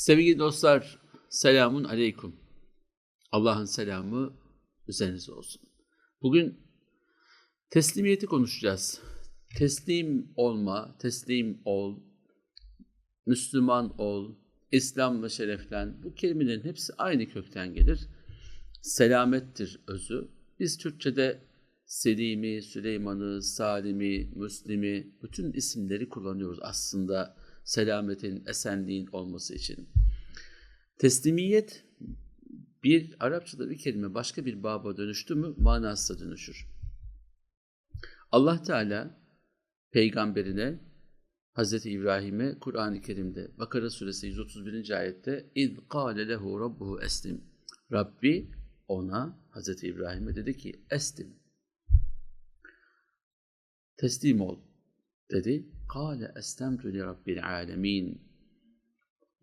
Sevgili dostlar, selamun aleyküm. Allah'ın selamı üzerinize olsun. Bugün teslimiyeti konuşacağız. Teslim olma, teslim ol, Müslüman ol, İslam'la şereflen. Bu kelimelerin hepsi aynı kökten gelir. Selamettir özü. Biz Türkçe'de Selim'i, Süleyman'ı, Salim'i, Müslim'i bütün isimleri kullanıyoruz aslında selametin, esenliğin olması için. Teslimiyet bir Arapçada bir kelime başka bir baba dönüştü mü manası da dönüşür. Allah Teala peygamberine Hazreti İbrahim'e Kur'an-ı Kerim'de Bakara suresi 131. ayette اِذْ قَالَ لَهُ رَبُّهُ eslim. Rabbi ona Hazreti İbrahim'e dedi ki eslim. Teslim ol dedi. Kale estemtu li rabbil alemin.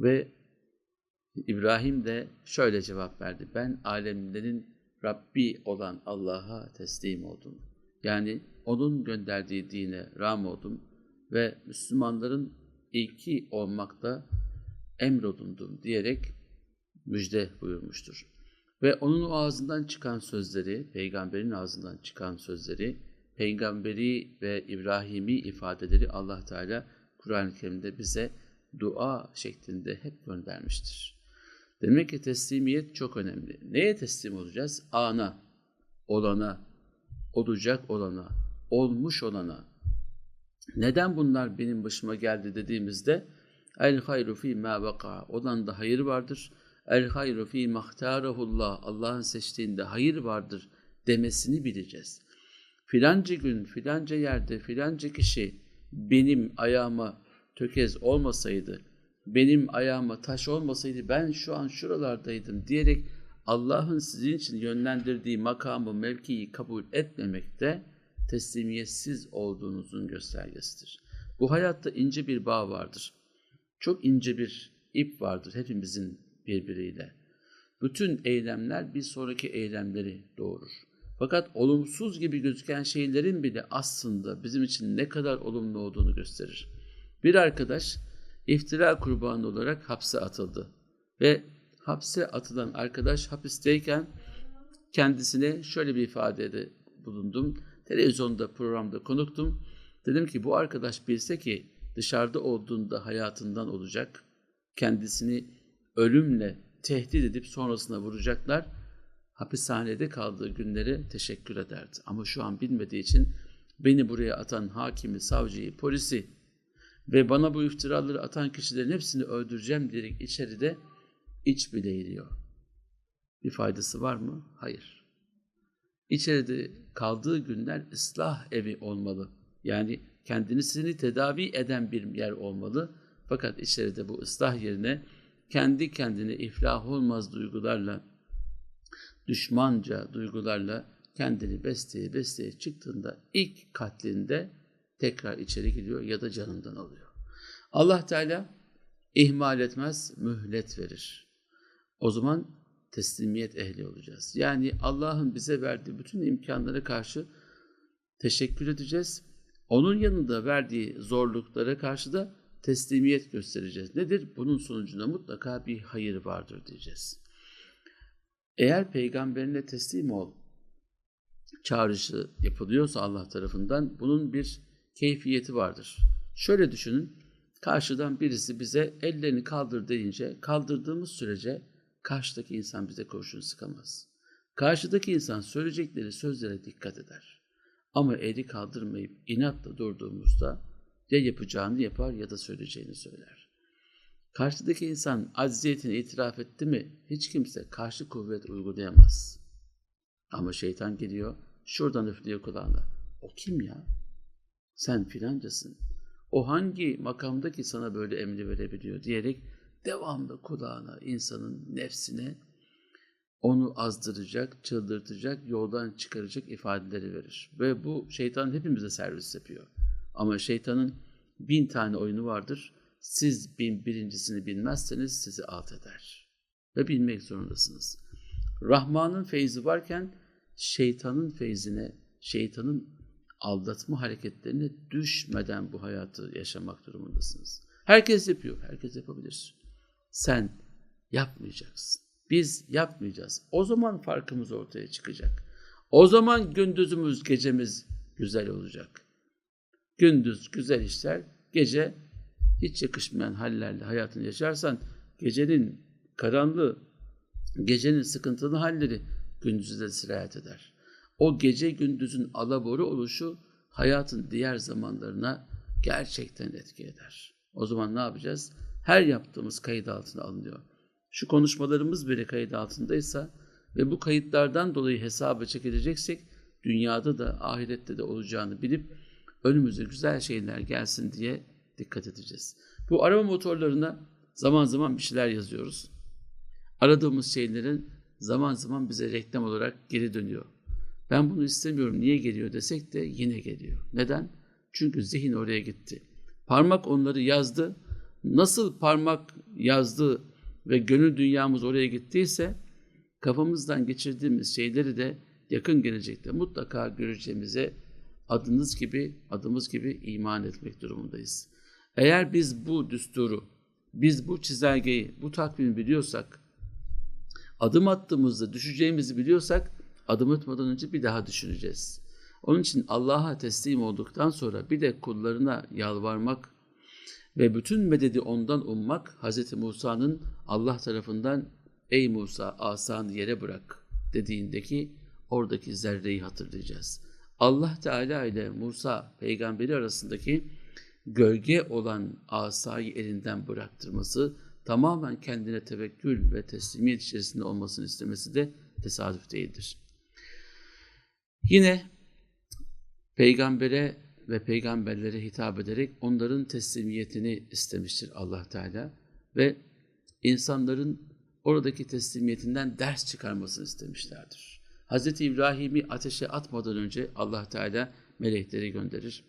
Ve İbrahim de şöyle cevap verdi. Ben alemlerin Rabbi olan Allah'a teslim oldum. Yani onun gönderdiği dine ram oldum ve Müslümanların ilki olmakta emrolundum diyerek müjde buyurmuştur. Ve onun ağzından çıkan sözleri, peygamberin ağzından çıkan sözleri, peygamberi ve İbrahimi ifadeleri Allah Teala Kur'an-ı Kerim'de bize dua şeklinde hep göndermiştir. Demek ki teslimiyet çok önemli. Neye teslim olacağız? Ana, olana, olacak olana, olmuş olana. Neden bunlar benim başıma geldi dediğimizde el hayru fi ma vaka olan da hayır vardır. El hayru fi mahtarahullah Allah'ın seçtiğinde hayır vardır demesini bileceğiz. Filanca gün, filanca yerde, filanca kişi benim ayağıma tökez olmasaydı, benim ayağıma taş olmasaydı ben şu an şuralardaydım diyerek Allah'ın sizin için yönlendirdiği makamı, mevkiyi kabul etmemekte teslimiyetsiz olduğunuzun göstergesidir. Bu hayatta ince bir bağ vardır. Çok ince bir ip vardır hepimizin birbiriyle. Bütün eylemler bir sonraki eylemleri doğurur. Fakat olumsuz gibi gözüken şeylerin bile aslında bizim için ne kadar olumlu olduğunu gösterir. Bir arkadaş iftira kurbanı olarak hapse atıldı ve hapse atılan arkadaş hapisteyken kendisine şöyle bir ifadede bulundum. Televizyonda programda konuktum. Dedim ki bu arkadaş bilse ki dışarıda olduğunda hayatından olacak, kendisini ölümle tehdit edip sonrasına vuracaklar hapishanede kaldığı günleri teşekkür ederdi. Ama şu an bilmediği için beni buraya atan hakimi, savcıyı, polisi ve bana bu iftiraları atan kişilerin hepsini öldüreceğim diyerek içeride iç bile eğiliyor. Bir faydası var mı? Hayır. İçeride kaldığı günler ıslah evi olmalı. Yani kendisini tedavi eden bir yer olmalı. Fakat içeride bu ıslah yerine kendi kendine iflah olmaz duygularla düşmanca duygularla kendini besleye besleye çıktığında ilk katlinde tekrar içeri giriyor ya da canından alıyor. Allah Teala ihmal etmez, mühlet verir. O zaman teslimiyet ehli olacağız. Yani Allah'ın bize verdiği bütün imkanlara karşı teşekkür edeceğiz. Onun yanında verdiği zorluklara karşı da teslimiyet göstereceğiz. Nedir? Bunun sonucunda mutlaka bir hayır vardır diyeceğiz. Eğer peygamberine teslim ol çağrışı yapılıyorsa Allah tarafından bunun bir keyfiyeti vardır. Şöyle düşünün, karşıdan birisi bize ellerini kaldır deyince kaldırdığımız sürece karşıdaki insan bize kurşun sıkamaz. Karşıdaki insan söyleyecekleri sözlere dikkat eder. Ama eli kaldırmayıp inatla durduğumuzda ya yapacağını yapar ya da söyleyeceğini söyler. Karşıdaki insan acziyetini itiraf etti mi hiç kimse karşı kuvvet uygulayamaz. Ama şeytan geliyor, şuradan üflüyor kulağına. O kim ya? Sen filancasın. O hangi makamda ki sana böyle emri verebiliyor diyerek devamlı kulağına, insanın nefsine onu azdıracak, çıldırtacak, yoldan çıkaracak ifadeleri verir. Ve bu şeytan hepimize servis yapıyor. Ama şeytanın bin tane oyunu vardır. Siz bin birincisini bilmezseniz sizi alt eder. Ve bilmek zorundasınız. Rahman'ın feyzi varken şeytanın feyzine, şeytanın aldatma hareketlerine düşmeden bu hayatı yaşamak durumundasınız. Herkes yapıyor, herkes yapabilir. Sen yapmayacaksın. Biz yapmayacağız. O zaman farkımız ortaya çıkacak. O zaman gündüzümüz, gecemiz güzel olacak. Gündüz güzel işler, gece hiç yakışmayan hallerle hayatını yaşarsan gecenin karanlığı, gecenin sıkıntılı halleri gündüzü de sirayet eder. O gece gündüzün alaboru oluşu hayatın diğer zamanlarına gerçekten etki eder. O zaman ne yapacağız? Her yaptığımız kayıt altına alınıyor. Şu konuşmalarımız bile kayıt altındaysa ve bu kayıtlardan dolayı hesaba çekileceksek dünyada da ahirette de olacağını bilip önümüze güzel şeyler gelsin diye dikkat edeceğiz. Bu araba motorlarına zaman zaman bir şeyler yazıyoruz. Aradığımız şeylerin zaman zaman bize reklam olarak geri dönüyor. Ben bunu istemiyorum niye geliyor desek de yine geliyor. Neden? Çünkü zihin oraya gitti. Parmak onları yazdı. Nasıl parmak yazdı ve gönül dünyamız oraya gittiyse kafamızdan geçirdiğimiz şeyleri de yakın gelecekte mutlaka göreceğimize adınız gibi, adımız gibi iman etmek durumundayız. Eğer biz bu düsturu, biz bu çizelgeyi, bu takvimi biliyorsak, adım attığımızda düşeceğimizi biliyorsak, adım atmadan önce bir daha düşüneceğiz. Onun için Allah'a teslim olduktan sonra bir de kullarına yalvarmak ve bütün mededi ondan ummak, Hz. Musa'nın Allah tarafından ''Ey Musa asanı yere bırak'' dediğindeki oradaki zerreyi hatırlayacağız. Allah Teala ile Musa peygamberi arasındaki gölge olan asayı elinden bıraktırması, tamamen kendine tevekkül ve teslimiyet içerisinde olmasını istemesi de tesadüf değildir. Yine peygambere ve peygamberlere hitap ederek onların teslimiyetini istemiştir Allah Teala ve insanların oradaki teslimiyetinden ders çıkarmasını istemişlerdir. Hz. İbrahim'i ateşe atmadan önce Allah Teala melekleri gönderir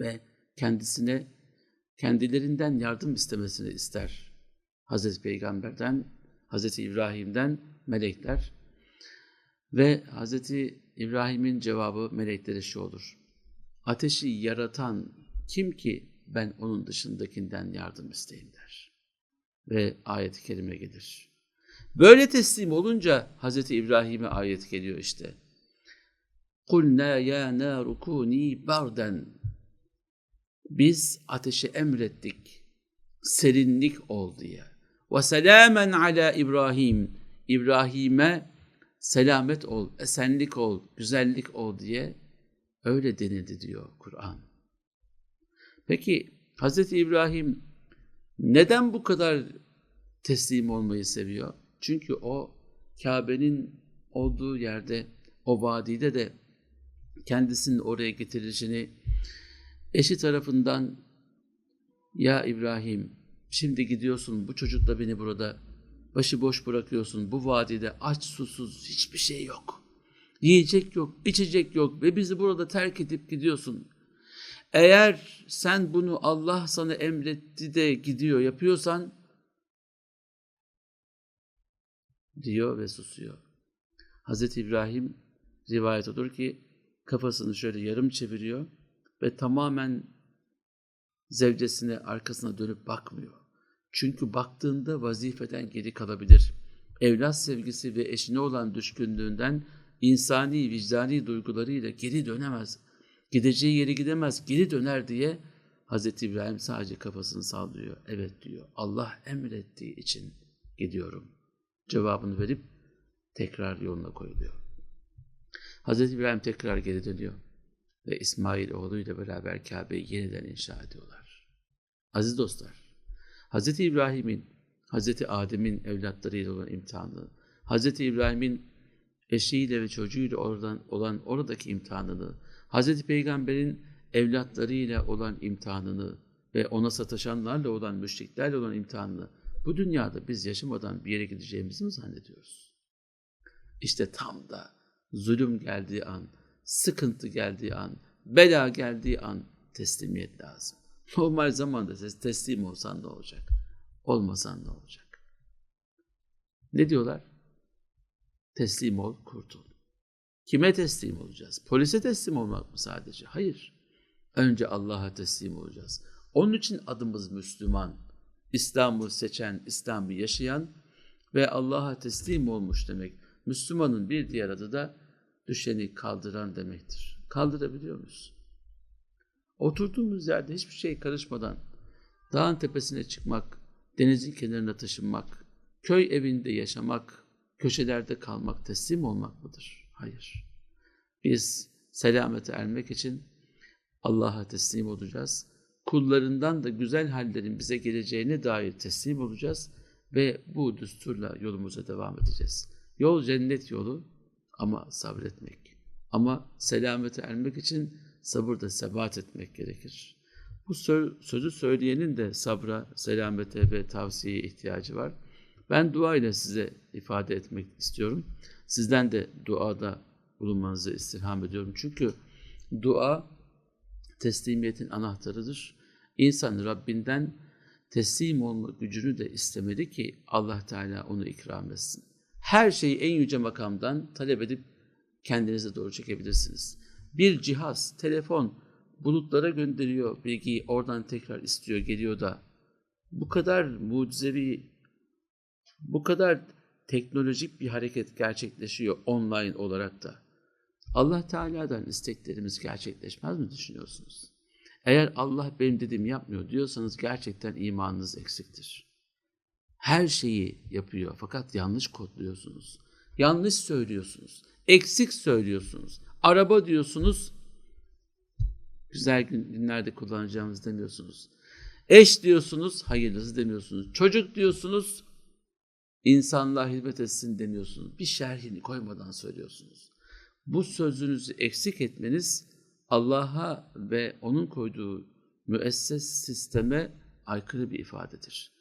ve kendisine kendilerinden yardım istemesini ister. Hz. Peygamber'den, Hz. İbrahim'den melekler ve Hz. İbrahim'in cevabı meleklere şu olur. Ateşi yaratan kim ki ben onun dışındakinden yardım isteyeyim der. Ve ayet-i kerime gelir. Böyle teslim olunca Hz. İbrahim'e ayet geliyor işte. قُلْنَا يَا نَارُ كُونِي بَرْدًا biz ateşe emrettik. Serinlik ol diye. Ve selamen ala İbrahim. İbrahim'e selamet ol, esenlik ol, güzellik ol diye öyle denildi diyor Kur'an. Peki Hz. İbrahim neden bu kadar teslim olmayı seviyor? Çünkü o Kabe'nin olduğu yerde, o vadide de kendisinin oraya getirilişini eşi tarafından ya İbrahim şimdi gidiyorsun bu çocukla beni burada başıboş bırakıyorsun bu vadide aç susuz hiçbir şey yok. Yiyecek yok, içecek yok ve bizi burada terk edip gidiyorsun. Eğer sen bunu Allah sana emretti de gidiyor yapıyorsan diyor ve susuyor. Hazreti İbrahim rivayet olur ki kafasını şöyle yarım çeviriyor ve tamamen zevcesine arkasına dönüp bakmıyor. Çünkü baktığında vazifeden geri kalabilir. Evlat sevgisi ve eşine olan düşkünlüğünden insani, vicdani duygularıyla geri dönemez. Gideceği yere gidemez, geri döner diye Hazreti İbrahim sadece kafasını sallıyor. Evet diyor, Allah emrettiği için gidiyorum. Cevabını verip tekrar yoluna koyuluyor. Hazreti İbrahim tekrar geri dönüyor ve İsmail oğluyla beraber Kabe'yi yeniden inşa ediyorlar. Aziz dostlar, Hazreti İbrahim'in, Hazreti Adem'in evlatlarıyla olan imtihanı, Hazreti İbrahim'in eşiyle ve çocuğuyla oradan olan oradaki imtihanını, Hazreti Peygamber'in evlatlarıyla olan imtihanını ve ona sataşanlarla olan, müşriklerle olan imtihanını bu dünyada biz yaşamadan bir yere gideceğimizi mi zannediyoruz? İşte tam da zulüm geldiği an, sıkıntı geldiği an, bela geldiği an teslimiyet lazım. Normal zamanda siz teslim olsan ne olacak? Olmasan ne olacak? Ne diyorlar? Teslim ol, kurtul. Kime teslim olacağız? Polise teslim olmak mı sadece? Hayır. Önce Allah'a teslim olacağız. Onun için adımız Müslüman. İslam'ı seçen, İslam'ı yaşayan ve Allah'a teslim olmuş demek. Müslümanın bir diğer adı da düşeni kaldıran demektir. Kaldırabiliyor muyuz? Oturduğumuz yerde hiçbir şey karışmadan dağın tepesine çıkmak, denizin kenarına taşınmak, köy evinde yaşamak, köşelerde kalmak, teslim olmak mıdır? Hayır. Biz selamete ermek için Allah'a teslim olacağız. Kullarından da güzel hallerin bize geleceğine dair teslim olacağız ve bu düsturla yolumuza devam edeceğiz. Yol cennet yolu ama sabretmek. Ama selamete ermek için sabırda sebat etmek gerekir. Bu sözü söyleyenin de sabra, selamete ve tavsiyeye ihtiyacı var. Ben dua ile size ifade etmek istiyorum. Sizden de duada bulunmanızı istirham ediyorum. Çünkü dua teslimiyetin anahtarıdır. İnsan Rabbinden teslim olma gücünü de istemeli ki Allah Teala onu ikram etsin. Her şeyi en yüce makamdan talep edip kendinize doğru çekebilirsiniz. Bir cihaz, telefon bulutlara gönderiyor bilgiyi, oradan tekrar istiyor, geliyor da bu kadar mucizevi, bu kadar teknolojik bir hareket gerçekleşiyor online olarak da. Allah Teala'dan isteklerimiz gerçekleşmez mi düşünüyorsunuz? Eğer Allah benim dediğimi yapmıyor diyorsanız gerçekten imanınız eksiktir. Her şeyi yapıyor fakat yanlış kodluyorsunuz. Yanlış söylüyorsunuz. Eksik söylüyorsunuz. Araba diyorsunuz. Güzel günlerde kullanacağımız demiyorsunuz. Eş diyorsunuz, hayırlısı demiyorsunuz. Çocuk diyorsunuz, insanlığa hizmet etsin demiyorsunuz. Bir şerhini koymadan söylüyorsunuz. Bu sözünüzü eksik etmeniz Allah'a ve onun koyduğu müesses sisteme aykırı bir ifadedir.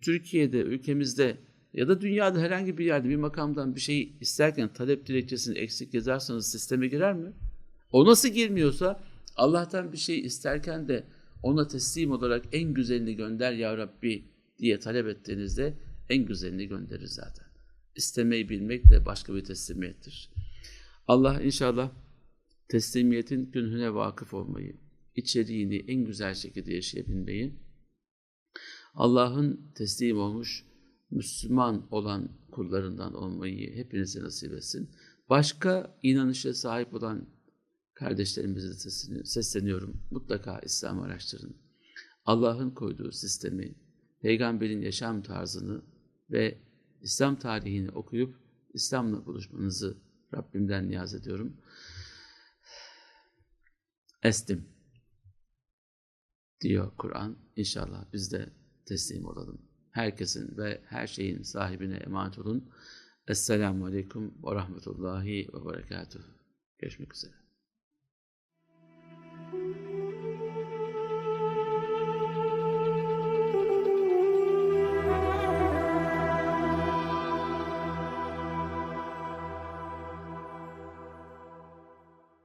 Türkiye'de, ülkemizde ya da dünyada herhangi bir yerde bir makamdan bir şey isterken talep dilekçesini eksik yazarsanız sisteme girer mi? O nasıl girmiyorsa Allah'tan bir şey isterken de ona teslim olarak en güzelini gönder ya Rabbi diye talep ettiğinizde en güzelini gönderir zaten. İstemeyi bilmek de başka bir teslimiyettir. Allah inşallah teslimiyetin künhüne vakıf olmayı, içeriğini en güzel şekilde yaşayabilmeyi, Allah'ın teslim olmuş, Müslüman olan kullarından olmayı hepinize nasip etsin. Başka inanışa sahip olan kardeşlerimize sesleniyorum. Mutlaka İslam araştırın. Allah'ın koyduğu sistemi, peygamberin yaşam tarzını ve İslam tarihini okuyup İslam'la buluşmanızı Rabbimden niyaz ediyorum. Estim diyor Kur'an. İnşallah biz de teslim olalım. Herkesin ve her şeyin sahibine emanet olun. Esselamu Aleyküm ve Rahmetullahi ve Berekatuhu. Görüşmek üzere.